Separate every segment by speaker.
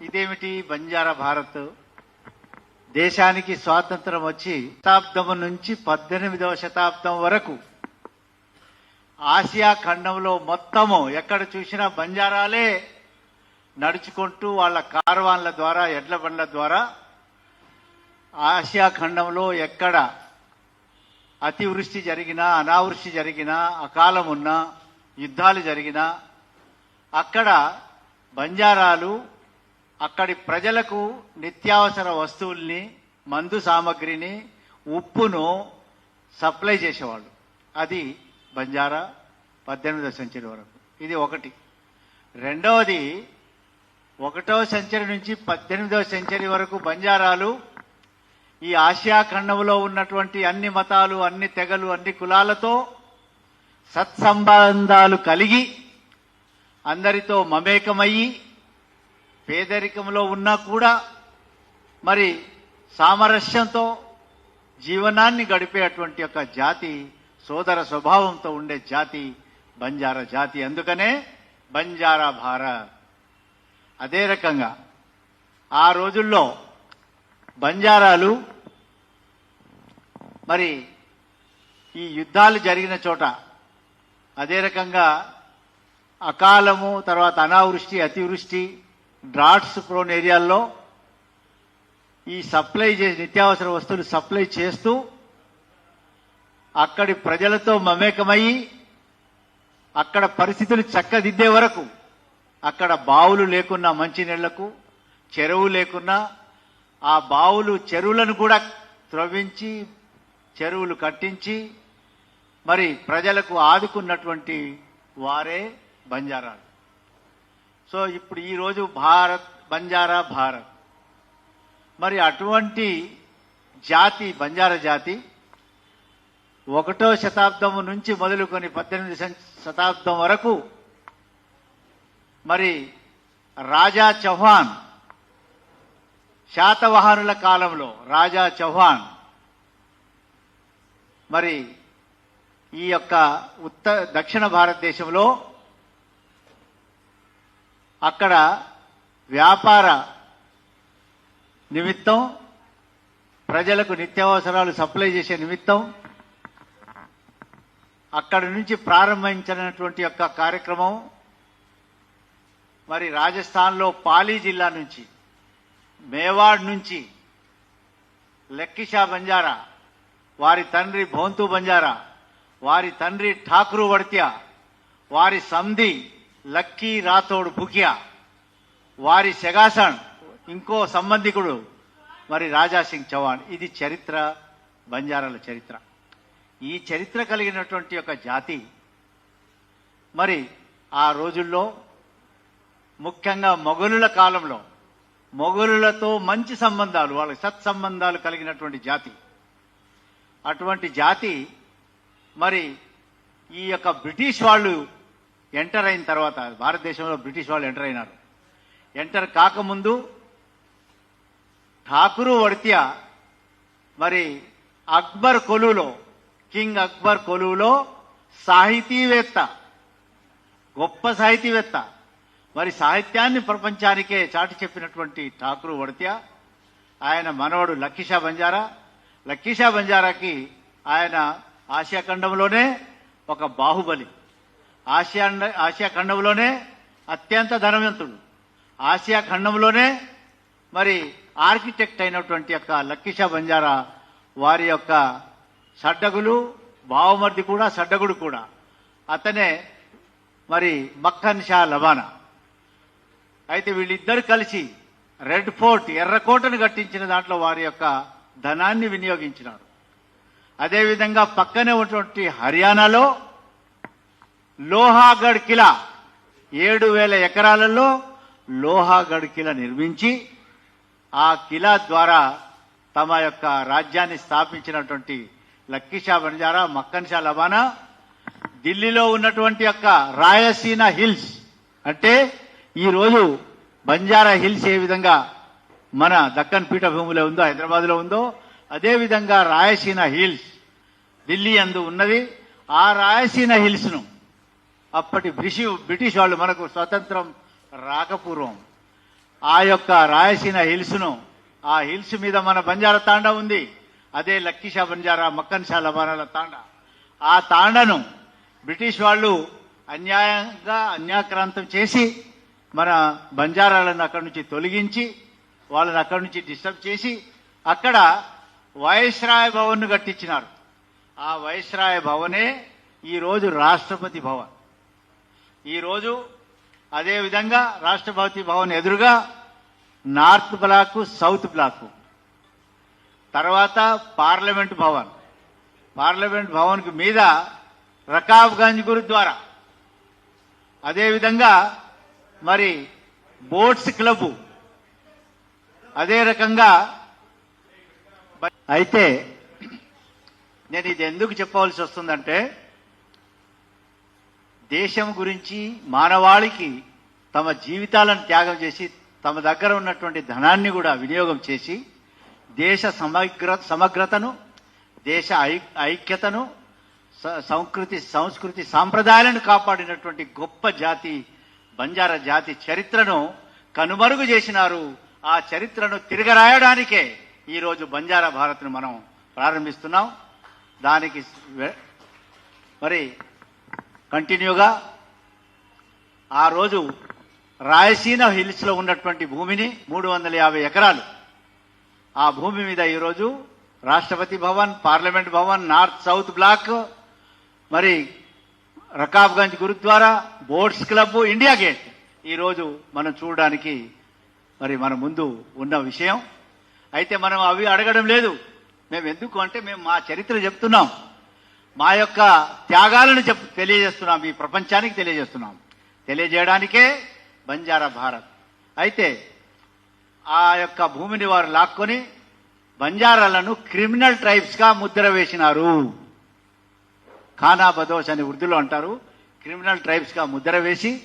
Speaker 1: ఇదేమిటి బంజారా భారత్? దేశానికి స్వాతంత్రం వచ్చి శతాబ్దం నుంచి పద్దెనిమిదవ శతాబ్దం వరకు ఆసియా ఖండంలో మొత్తము ఎక్కడ చూసినా బంజారాలే నడుచుకుంటూ వాళ్ళ కార్వాన్ల ద్వారా ఎడ్ల బండ్ల ద్వారా ఆసియా ఖండంలో ఎక్కడ అతివృష్టి జరిగినా అనావృష్టి జరిగినా అకాలం ఉన్నా యుద్ధాలు జరిగినా అక్కడ బంజారాలు అక్కడి ప్రజలకు నిత్యావసర వస్తువుల్ని మందు సామగ్రిని ఉప్పును సప్లై చేసేవాళ్ళు. అది బంజారా పద్దెనిమిదవ సెంచరీ వరకు. ఇది ఒకటి. రెండవది ఒకటవ సెంచరీ నుంచి పద్దెనిమిదవ సెంచరీ వరకు బంజారాలు ఈ ఆసియా ఖండంలో ఉన్నటువంటి అన్ని మతాలు అన్ని తెగలు అన్ని కులాలతో సత్సంబంధాలు కలిగి అందరితో మమేకమయ్యి పేదరికంలో ఉన్నా కూడా మరి సామరస్యంతో జీవనాన్ని గడిపే అటువంటి ఒక జాతి సోదర స్వభావంతో ఉండే జాతి బంజారా జాతి. అందుకనే బంజారా భారత్. అదే రకంగా ఆ రోజుల్లో బంజారాలు మరి ఈ యుద్ధాలు జరిగిన చోట అదే రకంగా అకాలము తర్వాత అనావృష్టి అతివృష్టి డ్రాట్స్ ప్రోన్ ఏరియాల్లో ఈ సప్లై చేసి నిత్యావసర వస్తువులు సప్లై చేస్తూ అక్కడి ప్రజలతో మమేకమయ్యి అక్కడ పరిస్థితులు చక్కదిద్దే వరకు అక్కడ బావులు లేకున్నా మంచినీళ్ళకు చెరువు లేకున్నా ఆ బావులు చెరువులను కూడా త్రవ్వించి చెరువులు కట్టించి మరి ప్రజలకు ఆదుకున్నటువంటి వారే బంజారాలు. సో ఇప్పుడు ఈరోజు భారత్ బంజారా భారత్. మరి అటువంటి జాతి బంజారా జాతి ఒకటో శతాబ్దం నుంచి మొదలుకొని పద్దెనిమిది శతాబ్దం వరకు మరి రాజా చౌహాన్ శాతవాహనుల కాలంలో రాజా చౌహాన్ మరి ఈ యొక్క ఉత్త దక్షిణ భారతదేశంలో అక్కడ వ్యాపార నిమిత్తం ప్రజలకు నిత్యావసరాలు సప్లై చేసే నిమిత్తం అక్కడి నుంచి ప్రారంభించినటువంటి యొక్క కార్యక్రమం మరి రాజస్థాన్లో పాలీ జిల్లా నుంచి మేవాడ్ నుంచి లెక్కిషా బంజారా వారి తండ్రి భోంతు బంజారా వారి తండ్రి ఠాకూరు వడ్త్య వారి సంధి లక్కీ రాథోడ్ బుకియా వారి శగాసన్ ఇంకో సంబంధికుడు మరి రాజా సింగ్ చౌహాన్ ఇది చరిత్ర బంజారాల చరిత్ర. ఈ చరిత్ర కలిగినటువంటి ఒక జాతి మరి ఆ రోజుల్లో ముఖ్యంగా మొఘలుల కాలంలో మొఘలులతో మంచి సంబంధాలు వాళ్ళకి సత్సంబంధాలు కలిగినటువంటి జాతి. అటువంటి జాతి మరి ఈ యొక్క బ్రిటిష్ వాళ్ళు ఎంటర్ అయిన తర్వాత భారతదేశంలో బ్రిటిష్ వాళ్ళు ఎంటర్ అయినారు. ఎంటర్ కాకముందు ఠాకూరు వడ్త్య మరి అక్బర్ కొలువులో కింగ్ అక్బర్ కొలువులో సాహితీవేత్త గొప్ప సాహితీవేత్త. మరి సాహిత్యాన్ని ప్రపంచానికే చాటి చెప్పినటువంటి ఠాకూరు వడ్త్య ఆయన మనవడు లక్కీషా బంజారా. లక్కీషా బంజారాకి ఆయన ఆసియా ఖండంలోనే ఒక బాహుబలి. ఆసియా ఆసియా ఖండంలోనే అత్యంత ధనవంతుడు. ఆసియా ఖండంలోనే మరి ఆర్కిటెక్ట్ అయినటువంటి యొక్క లక్కిషా బంజారా వారి యొక్క సడ్డగులు బావమర్ది కూడా సడ్డగుడు కూడా. అతనే మరి మక్కన్ షా లబానా అయితే వీళ్ళిద్దరు కలిసి రెడ్ ఫోర్ట్ ఎర్రకోటను కట్టించిన దాంట్లో వారి యొక్క ధనాన్ని వినియోగించినారు. అదేవిధంగా పక్కనే ఉన్నటువంటి హర్యానాలో లోహాగఢ్ కిలా ఏడు వేల ఎకరాలలో లోహాగఢ్ కిలా నిర్మించి ఆ కిలా ద్వారా తమ యొక్క రాజ్యాన్ని స్థాపించినటువంటి లక్కీషా బంజారా మక్కన్షా లబానా ఢిల్లీలో ఉన్నటువంటి యొక్క రాయసీన హిల్స్. అంటే ఈరోజు బంజారా హిల్స్ ఏ విధంగా మన దక్కన్ పీఠభూమిలో ఉందో హైదరాబాద్లో ఉందో అదేవిధంగా రాయసీన హిల్స్ ఢిల్లీ అందు ఉన్నది. ఆ రాయసీన హిల్స్ను అప్పటి బ్రిషి బ్రిటిష్ వాళ్ళు మనకు స్వతంత్రం రాకపూర్వం. ఆ యొక్క రాయసీన హిల్స్ను ఆ హిల్స్ మీద మన బంజారా తాండ ఉంది. అదే లక్కీషా బంజారా మక్కన్షా లబానాల తాండ. ఆ తాండను బ్రిటిష్ వాళ్ళు అన్యాయంగా అన్యాక్రాంతం చేసి మన బంజారాలను అక్కడి నుంచి తొలగించి వాళ్ళని అక్కడి నుంచి డిస్టర్బ్ చేసి అక్కడ వైస్రాయ భవన్ను కట్టించినారు. ఆ వైస్రాయ భవనే ఈరోజు రాష్ట్రపతి భవన్. ఈరోజు అదేవిధంగా రాష్ట్రపతి భవన్ ఎదురుగా నార్త్ బ్లాక్ సౌత్ బ్లాక్. తర్వాత పార్లమెంట్ భవన్. పార్లమెంట్ భవన్కు మీద రకాబ్గంజ్ గురుద్వారా అదేవిధంగా మరి బోట్స్ క్లబ్. అదే రకంగా అయితే నేను ఇది ఎందుకు చెప్పవలసి వస్తుందంటే దేశం గురించి మానవాళికి తమ జీవితాలను త్యాగం చేసి తమ దగ్గర ఉన్నటువంటి ధనాన్ని కూడా వినియోగం చేసి దేశ సమగ్ర సమగ్రతను దేశ ఐక్యతను సంస్కృతి సంస్కృతి సాంప్రదాయాలను కాపాడినటువంటి గొప్ప జాతి బంజారా జాతి చరిత్రను కనుమరుగు చేసినారు. ఆ చరిత్రను తిరగరాయడానికే ఈరోజు బంజారా భారత్ను మనం ప్రారంభిస్తున్నాం. దానికి మరి కంటిన్యూగా ఆ రోజు రాయసీన హిల్స్లో ఉన్నటువంటి భూమిని మూడు వందల యాభై ఎకరాలు. ఆ భూమి మీద ఈరోజు Rashtrapati Bhavan parliament Bhavan north south block మరి Rakabganj gurdwara boats club India gate. ఈరోజు మనం చూడడానికి మరి మన ముందు ఉన్న విషయం. అయితే మనం అవి అడగడం లేదు. మేము ఎందుకు అంటే మేము మా చరిత్ర చెప్తున్నాం. మా యొక్క త్యాగాలను చెప్ తెలియజేస్తున్నాం ఈ ప్రపంచానికి తెలియజేస్తున్నాం. తెలియజేయడానికే బంజారా భారత్. అయితే ఆ యొక్క భూమిని వారు లాక్కొని బంజారాలను క్రిమినల్ ట్రైబ్స్గా ముద్ర వేసినారు. ఖానా బదోస్ అని ఉర్దూలో అంటారు. క్రిమినల్ ట్రైబ్స్గా ముద్ర వేసి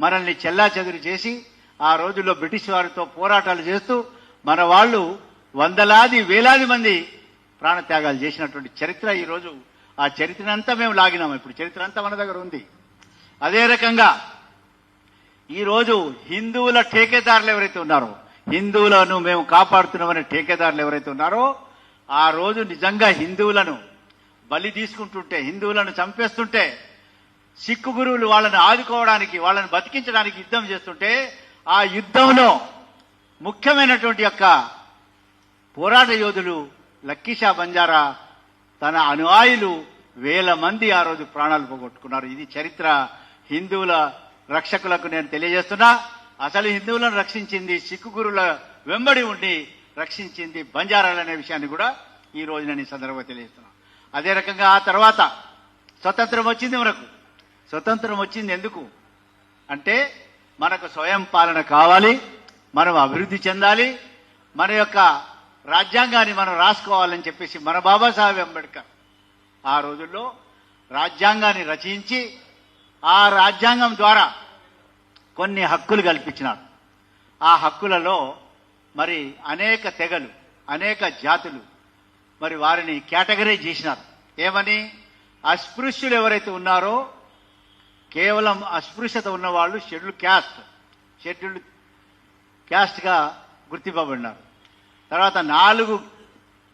Speaker 1: మనల్ని చెల్లా చేసి ఆ రోజుల్లో బ్రిటిష్ వారితో పోరాటాలు చేస్తూ మన వాళ్ళు వందలాది వేలాది మంది ప్రాణత్యాగాలు చేసినటువంటి చరిత్ర ఈరోజు ఆ చరిత్రనంతా మేము లాగినాం ఇప్పుడు. చరిత్ర అంతా మన దగ్గర ఉంది. అదే రకంగా ఈరోజు హిందువుల ఠేకేదారులు ఎవరైతే ఉన్నారో హిందువులను మేము కాపాడుతున్నామనే ఠేకేదారులు ఎవరైతే ఉన్నారో ఆ రోజు నిజంగా హిందువులను బలి తీసుకుంటుంటే హిందువులను చంపేస్తుంటే సిక్కు గురువులు వాళ్ళని ఆదుకోవడానికి వాళ్ళని బతికించడానికి యుద్ధం చేస్తుంటే ఆ యుద్ధంలో ముఖ్యమైనటువంటి యొక్క పోరాట యోధులు లక్కీషా బంజారా తన అనుయాయులు వేల మంది ఆ రోజు ప్రాణాలు పోగొట్టుకున్నారు. ఇది చరిత్ర. హిందువుల రక్షకులకు నేను తెలియజేస్తున్నా. అసలు హిందువులను రక్షించింది సిక్కు గురుల వెంబడి ఉండి రక్షించింది బంజారాలనే విషయాన్ని కూడా ఈ రోజు నేను ఈ సందర్భంగా తెలియజేస్తున్నా. అదే రకంగా ఆ తర్వాత స్వతంత్రం వచ్చింది మనకు. స్వతంత్రం వచ్చింది ఎందుకు? అంటే మనకు స్వయం పాలన కావాలి మనం అభివృద్ధి చెందాలి మన యొక్క రాజ్యాంగాన్ని మనం రాసుకోవాలని చెప్పేసి మన బాబాసాహెబ్ అంబేద్కర్ ఆ రోజుల్లో రాజ్యాంగాన్ని రచించి ఆ రాజ్యాంగం ద్వారా కొన్ని హక్కులు కల్పించినారు. ఆ హక్కులలో మరి అనేక తెగలు అనేక జాతులు మరి వారిని కేటగరైజ్ చేసినారు. ఏమని? అస్పృశ్యులు ఎవరైతే ఉన్నారో కేవలం అస్పృశ్యత ఉన్నవాళ్ళు షెడ్యూల్ క్యాస్ట్ షెడ్యూల్ క్యాస్ట్గా గుర్తింపబడినారు. తర్వాత నాలుగు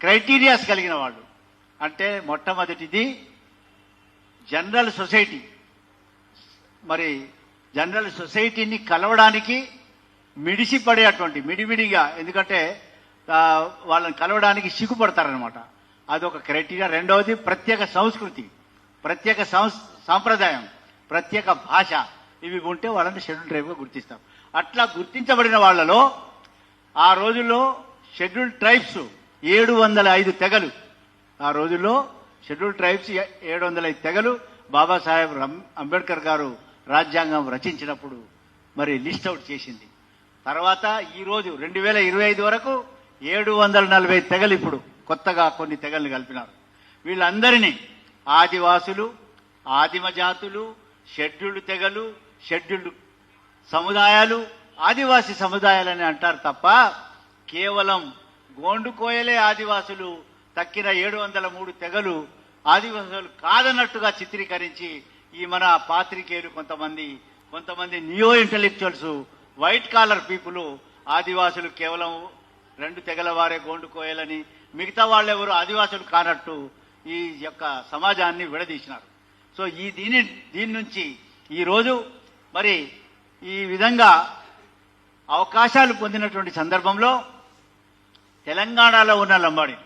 Speaker 1: క్రైటీరియాస్ కలిగిన వాళ్ళు. అంటే మొట్టమొదటిది జనరల్ సొసైటీ. మరి జనరల్ సొసైటీని కలవడానికి మిడిసిపడేటువంటి మిడిమిడిగా ఎందుకంటే వాళ్ళని కలవడానికి సిగ్గుపడతారనమాట అదొక క్రైటీరియా. రెండవది ప్రత్యేక సంస్కృతి ప్రత్యేక సంస్ సాంప్రదాయం ప్రత్యేక భాష. ఇవి ఉంటే వాళ్ళని షెడ్యూల్ ట్రైబ్గా గుర్తిస్తాం. అట్లా గుర్తించబడిన వాళ్ళలో ఆ రోజుల్లో షెడ్యూల్ ట్రైబ్స్ ఏడు వందల ఐదు తెగలు. ఆ రోజుల్లో షెడ్యూల్ ట్రైబ్స్ ఏడు వందల ఐదు తెగలు బాబాసాహెబ్ రం- అంబేద్కర్ గారు రాజ్యాంగం రచించినప్పుడు మరి లిస్ట్ అవుట్ చేసింది. తర్వాత ఈరోజు రెండు వేల ఇరవై ఐదు వరకు ఏడు వందల నలభై తెగలు ఇప్పుడు కొత్తగా కొన్ని తెగల్ని కలిపినారు. వీళ్ళందరినీ ఆదివాసులు ఆదిమ జాతులు షెడ్యూల్డ్ తెగలు షెడ్యూల్డ్ సముదాయాలు ఆదివాసీ సముదాయాలని అంటారు తప్ప కేవలం గోండు కోయలే ఆదివాసులు తక్కిన ఏడు వందల మూడు తెగలు ఆదివాసులు కాదన్నట్టుగా చిత్రీకరించి ఈ మన పాత్రికేయులు కొంతమంది కొంతమంది neo intellectuals white collar people ఆదివాసులు కేవలం రెండు తెగల వారే గోండుకోయాలని మిగతా వాళ్ళెవరు ఆదివాసులు కానట్టు ఈ యొక్క సమాజాన్ని విడదీసినారు. సో ఈ దీని దీని నుంచి ఈరోజు మరి ఈ విధంగా అవకాశాలు పొందినటువంటి సందర్భంలో తెలంగాణలో ఉన్న లంబాడి.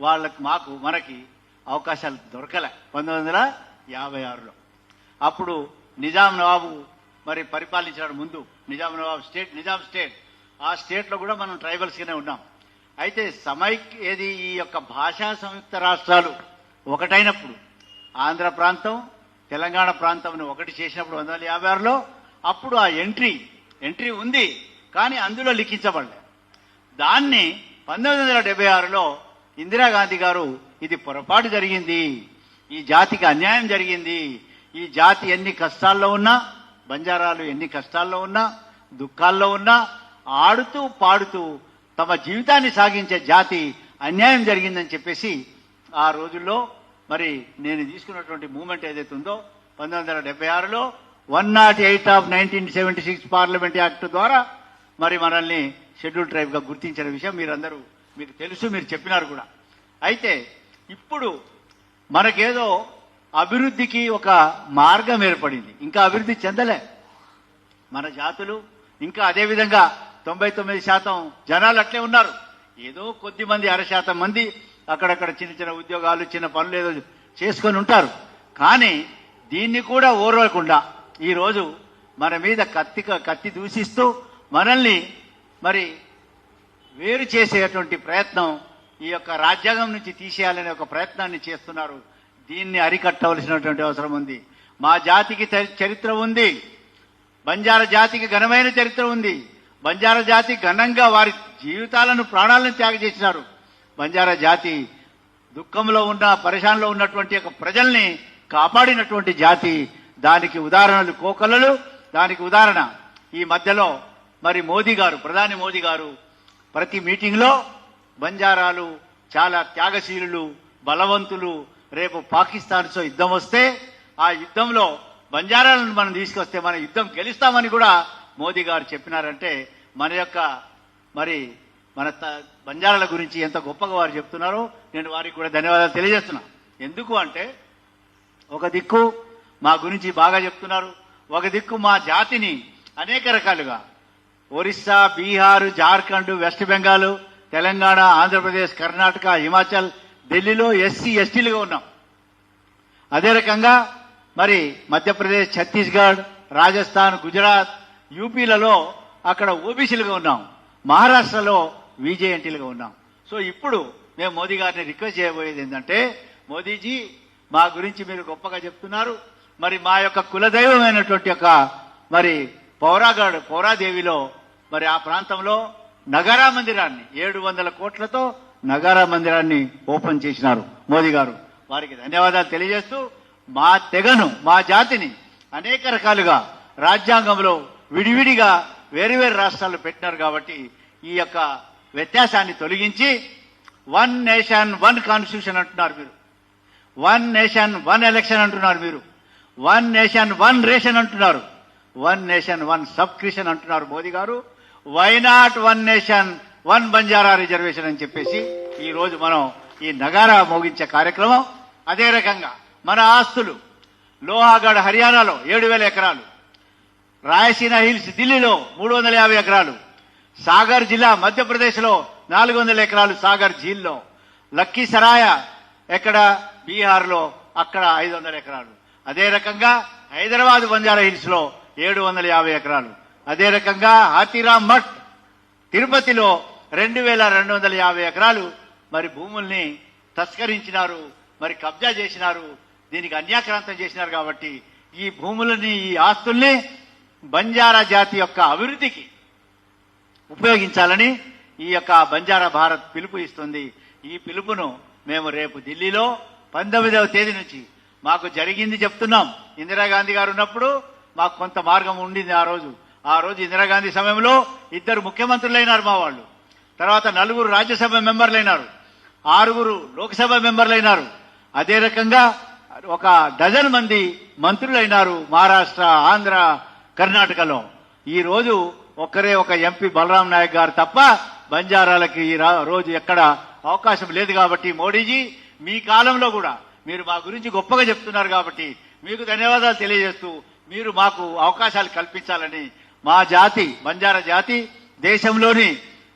Speaker 1: వాళ్ళకి మాకు మనకి అవకాశాలు దొరకలే. పంతొమ్మిది వందల యాభై ఆరులో. అప్పుడు నిజాం నవాబు మరి పరిపాలించడం ముందు నిజాం నవాబు స్టేట్ నిజాం స్టేట్. ఆ స్టేట్లో కూడా మనం ట్రైబల్స్గానే ఉన్నాం. అయితే సమైక్ ఏది ఈ యొక్క భాషా సంయుక్త రాష్ట్రాలు ఒకటైనప్పుడు ఆంధ్ర ప్రాంతం తెలంగాణ ప్రాంతం ఒకటి చేసినప్పుడు వందల వందల యాభై ఆరులో అప్పుడు ఆ ఎంట్రీ ఎంట్రీ ఉంది కానీ అందులో లిఖించబడలేదు దాన్ని పంతొమ్మిది వందల డెబ్బై ఆరులో ఇందిరాగాంధీ గారు ఇది పొరపాటు జరిగింది. ఈ జాతికి అన్యాయం జరిగింది. ఈ జాతి ఎన్ని కష్టాల్లో ఉన్నా బంజారాలు ఎన్ని కష్టాల్లో ఉన్నా దుఃఖాల్లో ఉన్నా ఆడుతూ పాడుతూ తమ జీవితాన్ని సాగించే జాతి అన్యాయం జరిగిందని చెప్పేసి ఆ రోజుల్లో మరి నేను తీసుకున్నటువంటి మూమెంట్ ఏదైతే ఉందో పంతొమ్మిది వందల డెబ్బై ఆరులో one not eight of nineteen seventy six parliament act ద్వారా మరి మనల్ని షెడ్యూల్ ట్రైబ్గా గుర్తించిన విషయం మీరందరూ మీకు తెలుసు మీరు చెప్పినారు కూడా. అయితే ఇప్పుడు మనకేదో అభివృద్ధికి ఒక మార్గం ఏర్పడింది. ఇంకా అభివృద్ధి చెందలే. మన జాతులు ఇంకా అదే విధంగా తొంభై తొమ్మిది శాతం జనాలు అట్లే ఉన్నారు. ఏదో కొద్ది మంది అర శాతం మంది అక్కడక్కడ చిన్న చిన్న ఉద్యోగాలు చిన్న పనులు ఏదో చేసుకొని ఉంటారు. కానీ దీన్ని కూడా ఓర్వకుండా ఈరోజు మన మీద కత్తి కత్తి దూషిస్తూ మనల్ని మరి వేరు చేసేటువంటి ప్రయత్నం ఈ యొక్క రాజ్యాంగం నుంచి తీసేయాలనే ఒక ప్రయత్నాన్ని చేస్తున్నారు. దీన్ని అరికట్టవలసినటువంటి అవసరం ఉంది. మా జాతికి చరిత్ర ఉంది. బంజారా జాతికి ఘనమైన చరిత్ర ఉంది. బంజారా జాతి ఘనంగా వారి జీవితాలను ప్రాణాలను త్యాగ చేసినారు. బంజారా జాతి దుఃఖంలో ఉన్న పరిశాన్లో ఉన్నటువంటి ఒక ప్రజల్ని కాపాడినటువంటి జాతి దానికి ఉదాహరణలు కోకలలు. దానికి ఉదాహరణ ఈ మధ్యలో మరి మోదీ గారు ప్రధాని మోదీ గారు ప్రతి మీటింగ్లో బంజారాలు చాలా త్యాగశీలులు బలవంతులు రేపు పాకిస్తాన్తో యుద్ధం వస్తే ఆ యుద్ధంలో బంజారాలను మనం తీసుకొస్తే మన యుద్ధం గెలుస్తామని కూడా మోదీ గారు చెప్పినారంటే మన యొక్క మరి మన త- బంజారాల గురించి ఎంత గొప్పగా వారు చెప్తున్నారో నేను వారికి కూడా ధన్యవాదాలు తెలియజేస్తున్నా. ఎందుకు అంటే ఒక దిక్కు మా గురించి బాగా చెప్తున్నారు ఒక దిక్కు మా జాతిని అనేక రకాలుగా ఒరిస్సా బీహార్ జార్ఖండ్ వెస్ట్ బెంగాల్ తెలంగాణ ఆంధ్రప్రదేశ్ కర్ణాటక హిమాచల్ ఢిల్లీలో ఎస్సీ ఎస్టీలుగా ఉన్నాం. అదే రకంగా మరి మధ్యప్రదేశ్ ఛత్తీస్గఢ్ రాజస్థాన్ గుజరాత్ యూపీలలో అక్కడ ఓబీసీలుగా ఉన్నాం. మహారాష్ట్రలో విజేఎన్టీలుగా ఉన్నాం. సో ఇప్పుడు మేము మోదీ గారిని రిక్వెస్ట్ చేయబోయేది ఏంటంటే మోదీజీ మా గురించి మీరు గొప్పగా చెప్తున్నారు. మరి మా యొక్క కులదైవమైనటువంటి యొక్క మరి పౌరాగఢ్ పౌరాదేవిలో మరి ఆ ప్రాంతంలో నగారా మందిరాన్ని ఏడు వందల కోట్లతో నగారా మందిరాన్ని ఓపెన్ చేసినారు మోదీ గారు. వారికి ధన్యవాదాలు తెలియజేస్తూ మా తెగను మా జాతిని అనేక రకాలుగా రాజ్యాంగంలో విడివిడిగా వేరు వేరు రాష్ట్రాలు పెట్టినారు కాబట్టి ఈ యొక్క వ్యత్యాసాన్ని తొలగించి వన్ నేషన్ వన్ కాన్స్టిట్యూషన్ అంటున్నారు మీరు. వన్ నేషన్ వన్ ఎలక్షన్ అంటున్నారు మీరు. వన్ నేషన్ వన్ రేషన్ అంటున్నారు. వన్ నేషన్ వన్ సబ్స్క్రిప్షన్ అంటున్నారు Modi garu. Why not one nation one Banjara reservation అని చెప్పేసి ఈ రోజు మనం ఈ నగారా మోగించే కార్యక్రమం. అదే రకంగా మన ఆస్తులు లోహాగఢ్ హర్యానాలో ఏడు వేల ఎకరాలు రాయసీన హిల్స్ ఢిల్లీలో మూడు వందల యాభై ఎకరాలు సాగర్ జిల్లా మధ్యప్రదేశ్లో నాలుగు వందల ఎకరాలు సాగర్ ఝీల్లో లక్కీసరాయ ఎక్కడ బీహార్లో అక్కడ ఐదు వందల ఎకరాలు. అదే రకంగా హైదరాబాద్ బంజారా హిల్స్లో ఏడు వందల యాభై ఎకరాలు. అదే రకంగా హాతీరామ్ మఠ్ తిరుపతిలో రెండు వేల రెండు వందల యాభై ఎకరాలు మరి భూముల్ని తస్కరించినారు మరి కబ్జా చేసినారు దీనికి అన్యాక్రాంతం చేసినారు కాబట్టి ఈ భూములని ఈ ఆస్తుల్ని బంజారా జాతి యొక్క అభివృద్ధికి ఉపయోగించాలని ఈ యొక్క బంజారా భారత్ పిలుపు ఇస్తుంది. ఈ పిలుపును మేము రేపు ఢిల్లీలో పంతొమ్మిదవ తేదీ నుంచి మాకు జరిగింది చెప్తున్నాం. ఇందిరాగాంధీ గారు ఉన్నప్పుడు మాకు కొంత మార్గం ఉండింది ఆ రోజు. ఆ రోజు ఇందిరాగాంధీ సమయంలో ఇద్దరు ముఖ్యమంత్రులైనారు మా వాళ్ళు. తర్వాత నలుగురు రాజ్యసభ మెంబర్లైనారు. ఆరుగురు లోక్సభ మెంబర్లైనారు. అదే రకంగా ఒక డజన్ మంది మంత్రులైనారు మహారాష్ట్ర ఆంధ్ర కర్ణాటకలో. ఈ రోజు ఒక్కరే ఒక ఎంపీ బలరాం నాయక్ గారు తప్ప బంజారాలకి ఈ రా- రోజు ఎక్కడ అవకాశం లేదు కాబట్టి మోడీజీ మీ కాలంలో కూడా మీరు మా గురించి గొప్పగా చెప్తున్నారు కాబట్టి మీకు ధన్యవాదాలు తెలియజేస్తూ మీరు మాకు అవకాశాలు కల్పించాలని మా జాతి బంజారా జాతి దేశంలోని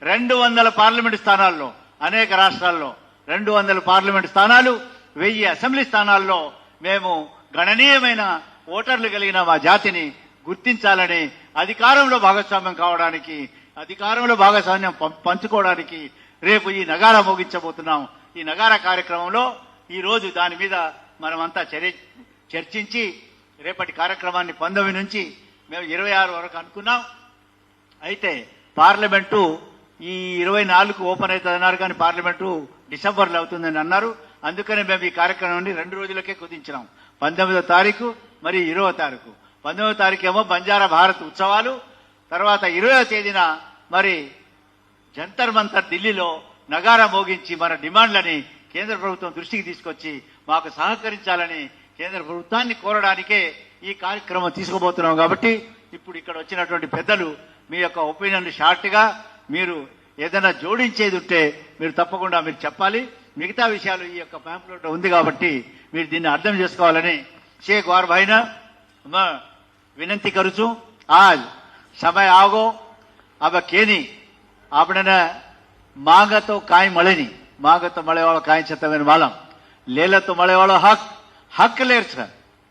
Speaker 1: రెండు వందల పార్లమెంట్ స్థానాల్లో అనేక రాష్ట్రాల్లో రెండు వందల పార్లమెంట్ స్థానాలు వెయ్యి అసెంబ్లీ స్థానాల్లో మేము గణనీయమైన ఓటర్లు కలిగిన మా జాతిని గుర్తించాలని అధికారంలో భాగస్వామ్యం కావడానికి అధికారంలో భాగస్వామ్యం పం- పంచుకోవడానికి రేపు ఈ నగారా మోగించబోతున్నాం. ఈ నగారా కార్యక్రమంలో ఈ రోజు దాని మీద మనమంతా చర్చించి రేపటి కార్యక్రమాన్ని పంతొమ్మిది నుంచి మేము ఇరవై ఆరు వరకు అనుకున్నాం. అయితే పార్లమెంటు ఈ ఇరవై నాలుగు ఓపెన్ అవుతుంది అన్నారు కానీ పార్లమెంటు డిసెంబర్లో అవుతుందని అన్నారు. అందుకనే మేము ఈ కార్యక్రమాన్ని రెండు రోజులకే కుదించినాం. పంతొమ్మిదో తారీఖు మరి ఇరవై తారీఖు. పంతొమ్మిదో తారీఖు ఏమో బంజారా భారత్ ఉత్సవాలు. తర్వాత ఇరవయో తేదీన మరి జంతర్ మంతర్ ఢిల్లీలో నగారా మోగించి మన డిమాండ్లని కేంద్ర ప్రభుత్వం దృష్టికి తీసుకొచ్చి మాకు సహకరించాలని కేంద్ర ప్రభుత్వాన్ని కోరడానికే ఈ కార్యక్రమం తీసుకుపోతున్నాం కాబట్టి ఇప్పుడు ఇక్కడ వచ్చినటువంటి పెద్దలు మీ యొక్క ఒపీనియన్ షార్ట్గా మీరు ఏదైనా జోడించేది ఉంటే మీరు తప్పకుండా మీరు చెప్పాలి. మిగతా విషయాలు ఈ యొక్క ప్యాంప్లెట్ ఉంది కాబట్టి మీరు దీన్ని అర్థం చేసుకోవాలని షేక్ వార్ భాయిన వినంతి కరుచు ఆ సమయ ఆగో అవ కేని આપણને మాగతో కాయ మళని మాగతో નહીં માંગ તો મળેવાળો કાંઈ છે તમે માલમ લેલે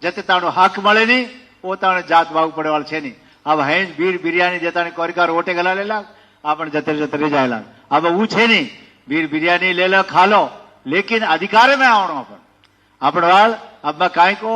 Speaker 1: જેતે તાણો હાક મળે નહીં પોતાને જાત ભાવ પડવાળ છે નહીં હવે હેન્જ બીર બિરયાની જતાને કોરિકાર ઓટે ગલા લેલા આપણે જતે જતે રેજાયેલા હવે હું છે નહીં બીર બિરયાની લેલા ખાલો લેકિન અધિકારે મેં આવણો આપણે આપણે વાળ આમાં કાંઈકો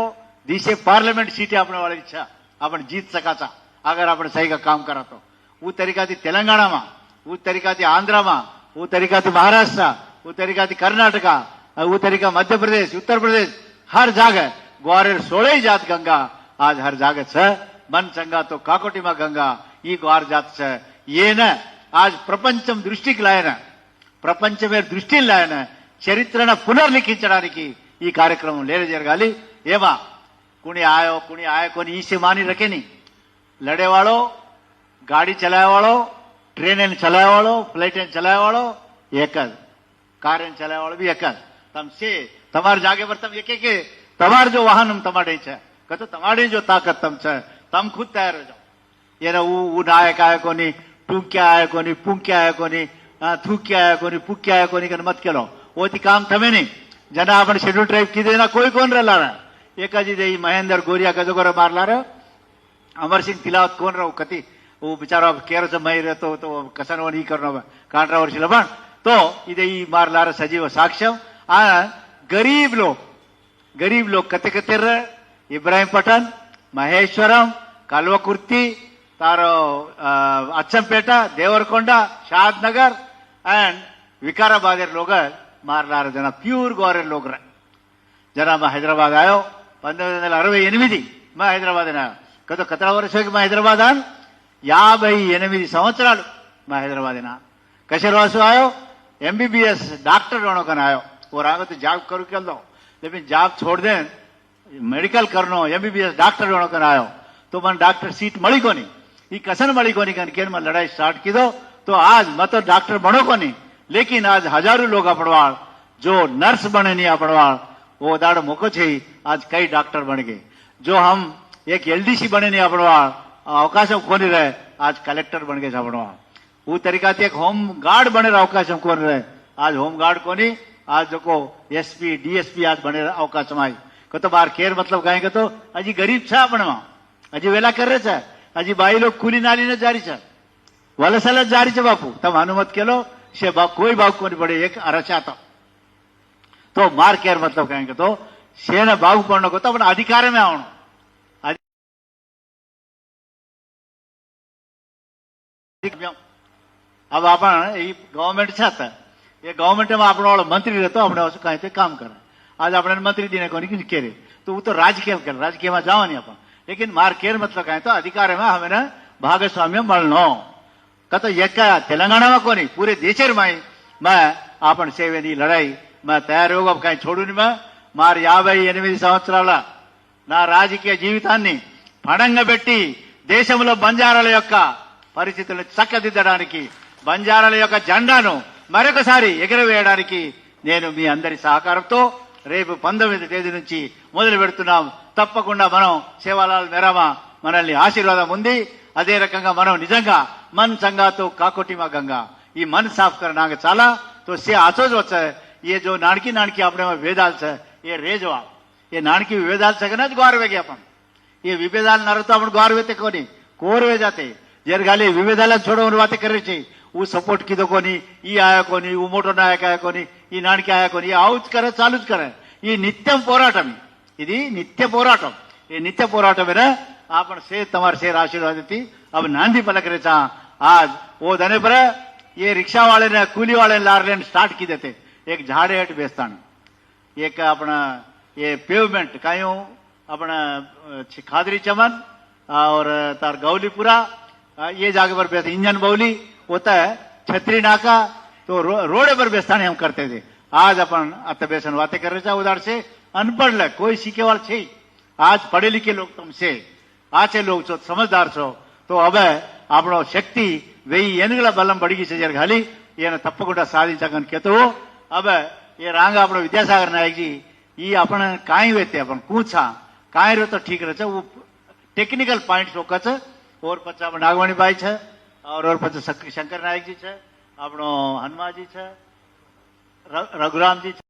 Speaker 1: દિવસે પાર્લામેન્ટ સીટે આપણે વાળી ઈચ્છા આપણે જીત શકાતા અગર આપણે સહી કામ કરા તો હું તરીકાથી તેલંગાણામાં હું તરીકાથી આંધ્રામાં હું તરીકાથી મહારાષ્ટ્ર હું તરીકાથી કર્ણાટકા वो तरीका मध्य प्रदेश उत्तर प्रदेश हर जगह ग्वारेर सोळे जात गंगा आज हर जागे छ मन चंगा तो काकोटीमा गंगा ఈ గ్వార్ జాత్ છે ఏన आज ప్రపంచం దృష్టికి లాయన ప్రపంచమే దృష్టిని లాయన చరిత్రను పునర్లిఖించడానికి ఈ కార్యక్రమం లేని జరగాలి ఏమా కుణి ఆయో కుణి આયો કોની ઈસે માની રખે નહીં લડેવાળો ગાડી ચલાવવાળો ટ્રેન ચલાવવાળો ફ્લાઇટ ચલાવવાળો એક જ કાર ચલાવવાળો બી એક જ તમ છે તમારી જાગે પર તમે એક કે तमार जो वाहन तमाड़े छे कहते तमाड़ी जो ताकत तम छे तम खुद तैयार हो जाओ ये ना वो नायक आया को नहीं टूक्य आया को नहीं पुंक्य आया को नहीं थूक्य आया को नहीं पुक्य आया को नहीं मत करो वो थी काम थमे नहीं जना अपने शेड्यूल ट्राइब की देना कोई कौन रह ला रहा एक अजी दे महेंद्र गोरिया कजो कर मार ला रहो कति वो बेचारा रहते हो तो कसन वो नहीं करना कांटरा और साक्षम आ गरीब लोग गरीब लोग कतेकतेर इब्राहिम పఠాన్ మహేశ్వరం కల్వకుర్తి తారు అచ్చంపేట దేవరకొండ షాద్ నగర్ అండ్ వికారాబాద్ लोग మారలారు జన ప్యూర్ గోరెర్ లోగర్. జన మా హైదరాబాద్ ఆయో పంతొమ్మిది వందల అరవై ఎనిమిది మా హైదరాబాద్ గత కథల వరుసకి మా హైదరాబాద్ ఆన్ యాభై ఎనిమిది సంవత్సరాలు మా హైదరాబాద్ కశర్వాసు ఆయో ఎంబీబీఎస్ డాక్టర్ రోణకన్ ఆయో. ఓ రాగతి జాబ్ కరుకెళ్దాం. जब मैं जॉब छोड़ दें मेडिकल करणो एमबीबीएस डॉक्टर ठहणो करायो તો મને ડોક્ટર સીટ મળી કોની? એ કસન મળી કોની? કારણ કે એમાં લડાઈ સ્ટાર્ટ કીધો, તો આજ મત તો ડોક્ટર બનો કોની? લેકિન આજ હજારો લોકો આપડવાળ, જો નર્સ બને નહીં આપડવાળ વો દાડ મોકો છે આજ કઈ ડોક્ટર બન ગઈ? જો હમ એક એલડીસી બને નહીં આપડવાળ અવકાશ કોની રહે, આજ કલેક્ટર બન ગઈ છે આપડવાળ. હું તરીકાથી એક હોમ ગાર્ડ બને અવકાશ કોની રહે. આજ હોમ ગાર્ડ કોની? આ લોકો એસપી ડીએસપી આજ ભણે અવકાશમાં આવી. તો બાર ખેર મતલબ કાંઈ કહેતો હજી ગરીબ છે આપણમાં. હજી વેલા કરે છે. હજી બાઈ લોકો કુલી નાલીને જારી છે. વલસાલ જ જારી છે બાપુ. તમે અનુમત કેલો? છે કોઈ ભાવ કોની પડે એક રચાતો તો માર કેર મતલબ કાંઈ કહેતો શેને ભાવ કોણ કહેતો પણ અધિકારે મેં આવણું. अब आपण ही गव्हर्नमेंट छाता ये गवर्नमेंट આપણો મંત્રી હતો આપણે શું કાંઈ थे काम कर आज આપણે મંત્રી દીને કોની કેરે તો હું તો રાજકીય કરે રાજકીયમાં જવાની આપણ લેકિન માર કેર મતલબ કાંઈ તો અધિકારમાં હમને ભાગસ્વામ્ય મળનો કતો એક माई કોની પૂરે దేశర్మాయి మా लड़ाई సేవేని లడాయి మా తయారుగా छोड़ू చూడుని మా మారు యాభై ఎనిమిది సంవత్సరాల నా రాజకీయ జీవితాన్ని పడంగా పెట్టి దేశంలో బంజారాల యొక్క పరిస్థితులను చక్కదిద్దడానికి బంజారాల యొక్క జెండాను మరొకసారి ఎగురవేయడానికి నేను మీ అందరి సహకారంతో రేపు పంతొమ్మిది తేదీ నుంచి మొదలు పెడుతున్నాం తప్పకుండా మనం సేవాలాల్ మెరామా మనల్ని ఆశీర్వాదం ఉంది అదే రకంగా మనం నిజంగా మన్ సంగాతో కాకోటిమా గంగా ఈ मन साफ करना के चाला तो से आसोज होता है ये जो नानकी नानकी अपने में वेदाल से ये रेजो ये नानकी विभेदाल सगळ्याच गौरवे आपण हे विभेदाल नरतो आपण गौरवे ते कोणी कोरवे जाते जर घाली विभेदाला सोडवून वाते करायची ऊ सपोर्ट किदोनी आया कोनी ऊ मोटो नायक आया कोनी नाणके आया कोनी आउज करें चालूज करें. यह नित्यम पोराटम. इधी नित्य पोराटम. ये नित्य पोराटम है आप से तमार से आशीर्वाद थी अब नांदी पलक रे चा आज वो धने पर ये रिक्शा वाले ने कूली वाले लार ले स्टार्ट की देते एक झाड़े हेट बेस्तान. एक अपना ये पेवमेंट कायो अपना खादरी चमन, और, तार गौलीपुरा ये जागे पर बेस, इंजन बौली होता है छतरी नाका तो रो, रोड पर बेस्ताने हम करते थे आज अपन आता बेसन वाते कर रहे थे उधर से अनपढ़ लग कोई सीखे वाल छे आज पढ़े लिखे लोग तुमसे आचे लोग छो समझदार छो तो अब આપણો શક્તિ વેઈ એનગલા બલમ બડગી છે જ્યારે ખાલી એને તప్పకుండా સાધિંચકન કેતો હવે એ રાંગ આપણો વિદ્યાસાગર નાયકજી ઈ આપણે કાંઈ વેતે પણ પૂછા કાંઈ રહ્યો તો ઠીક રહે છે ટેકનિકલ પોઈન્ટ શોક છે ઓર પછી નાગવાણીભાઈ છે और પછી શંકર નાયકજી છે આપણો હનુમાનજી છે રઘુરામજી છે